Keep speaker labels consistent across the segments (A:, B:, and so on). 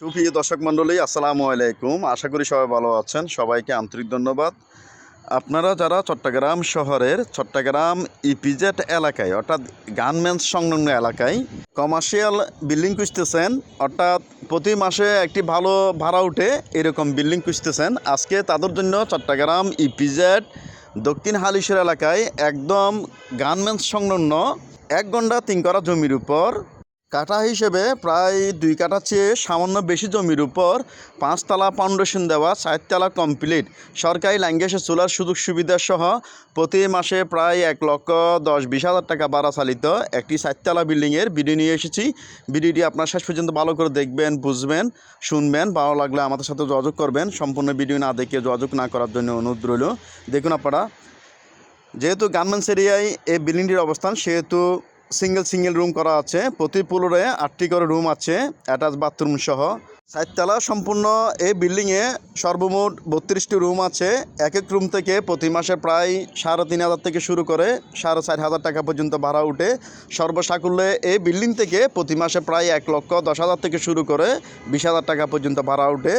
A: সুপ্রিয় দর্শক মণ্ডলী, আসসালামু আলাইকুম। আশা করি সবাই ভালো আছেন। সবাইকে আন্তরিক ধন্যবাদ। আপনারা যারা চট্টগ্রাম শহরের চট্টগ্রাম ইপিজেড এলাকায়, অর্থাৎ গার্মেন্টস সংলগ্ন এলাকায় কমার্শিয়াল বিল্ডিং খুঁজতেছেন, অর্থাৎ প্রতি মাসে একটি ভালো ভাড়া উঠে এরকম বিল্ডিং খুঁজতেছেন, আজকে তাদের জন্য চট্টগ্রাম ইপিজেড দক্ষিণ হালিশের এলাকায় একদম গার্মেন্টস সংলগ্ন এক ঘণ্টা তিন করা জমির উপর কাঠা হিসেবে প্রায় দুই কাঠা চেয়ে সামান্য বেশি জমির উপর পাঁচতলা ফাউন্ডেশন দেওয়া চারতলা কমপ্লিট। সরকারি ল্যাঙ্গেজে চলার সুযোগ সুবিধা সহ প্রতি মাসে প্রায় এক লক্ষ দশ বিশ হাজার টাকা ভাড়া চালিত একটি চারতলা বিল্ডিংয়ের ভিডিও নিয়ে এসেছি। ভিডিওটি আপনার শেষ পর্যন্ত ভালো করে দেখবেন, বুঝবেন, শুনবেন, ভালো লাগলে আমাদের সাথে যোগাযোগ করবেন। সম্পূর্ণ ভিডিও না দেখে যোগাযোগ না করার জন্য অনুরোধ রইল। দেখুন আপনারা, যেহেতু গার্মেন্টস এরিয়ায় এই বিল্ডিংটির অবস্থান, সেহেতু সিঙ্গেল সিঙ্গেল রুম করা আছে, প্রতি ফ্লোরে আটটি করে রুম আছে, অ্যাটাচ বাথরুম সহ। চারতলা সম্পূর্ণ এই বিল্ডিংয়ে সর্বমোট বত্রিশটি রুম আছে। এক এক রুম থেকে প্রতি মাসে প্রায় সাড়ে তিন হাজার থেকে শুরু করে সাড়ে চার হাজার টাকা পর্যন্ত ভাড়া উঠে। সর্বসাকুল্যে এই বিল্ডিং থেকে প্রতি মাসে প্রায় এক লক্ষ দশ হাজার থেকে শুরু করে বিশ হাজার টাকা পর্যন্ত ভাড়া উঠে।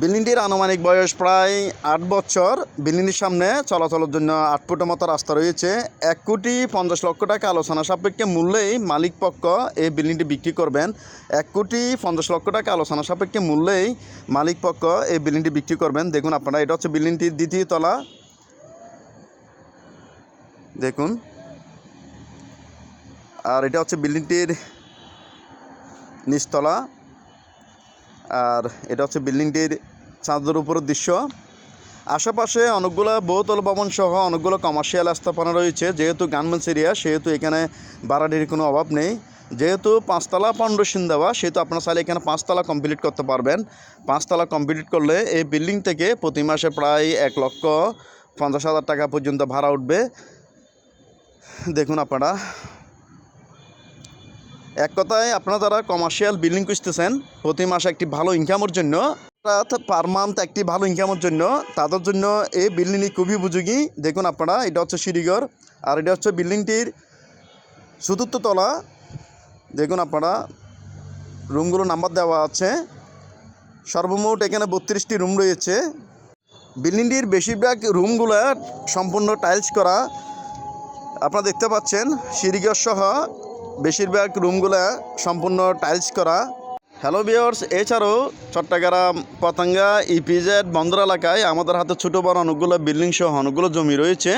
A: বিল্ডিংটির আনুমানিক বয়স প্রায় আট বছর। বিল্ডিংটির সামনে চলাচলের জন্য আট ফুটের মতো রাস্তা রয়েছে। এক কোটি পঞ্চাশ লক্ষ টাকা আলোচনা সাপেক্ষে মূল্যেই মালিক পক্ষ এই বিল্ডিংটি বিক্রি করবেন। এক কোটি পঞ্চাশ লক্ষ টাকা আলোচনা সাপেক্ষে মূল্যেই মালিক পক্ষ এই বিল্ডিংটি বিক্রি করবেন। দেখুন আপনারা, এটা হচ্ছে বিল্ডিংটির দ্বিতীয় তলা। দেখুন। আর এটা হচ্ছে বিল্ডিংটির নিচতলা। আর এটা হচ্ছে বিল্ডিংটির চাঁদের উপরের দৃশ্য। আশেপাশে অনেকগুলো বহুতল ভবন সহ অনেকগুলো কমার্শিয়াল স্থাপনা রয়েছে। যেহেতু গার্মেন্টস এরিয়া সেহেতু এখানে ভাড়াটির কোনো অভাব নেই। যেহেতু পাঁচতলা ফাউন্ডেশন দেওয়া সেহেতু আপনারা চাইলে এখানে পাঁচতলা কমপ্লিট করতে পারবেন। পাঁচতলা কমপ্লিট করলে এই বিল্ডিং থেকে প্রতি মাসে প্রায় এক লক্ষ পঞ্চাশ হাজার টাকা পর্যন্ত ভাড়া উঠবে। দেখুন আপনারা এক কথায় আপনারা যারা কমার্শিয়াল বিল্ডিং খুঁজতেছেন, প্রতি মাসে একটি ভালো ইনকামের জন্য, অর্থাৎ পার মান্থ একটি ভালো ইনকামের জন্য, তাদের জন্য এই বিল্ডিংটি খুবই উপযোগী। দেখুন আপনারা, এটা হচ্ছে সিঁড়িঘর, আর এটা হচ্ছে বিল্ডিংটির চতুর্থ তলা। দেখুন আপনারা রুমগুলো নাম্বার দেওয়া আছে। সর্বমোট এখানে বত্রিশটি রুম রয়েছে। বিল্ডিংটির বেশিরভাগ রুমগুলো সম্পূর্ণ টাইলস করা। আপনারা দেখতে পাচ্ছেন, সিঁড়িঘর সহ বেশিরভাগ রুমগুলো সম্পূর্ণ টাইলস করা। হ্যালো বিয়ার্স এছাড়াও চট্টগ্রাম, পতঙ্গা ইপিজেড বন্দর এলাকায় আমাদের হাতে ছোটো বড় অনেকগুলো বিল্ডিং সহ অনেকগুলো জমি রয়েছে।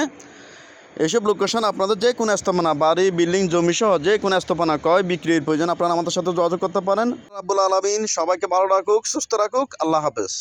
A: এসব লোকেশন আপনাদের যে কোনো স্থাপনা, বাড়ি বিল্ডিং জমি সহ যে কোনো স্থাপনা কয় বিক্রির প্রয়োজন, আপনারা আমাদের সাথে যোগাযোগ করতে পারেন। আব্বুল আলমিন, সবাইকে ভালো রাখুক, সুস্থ রাখুক, আল্লাহ হাফেজ।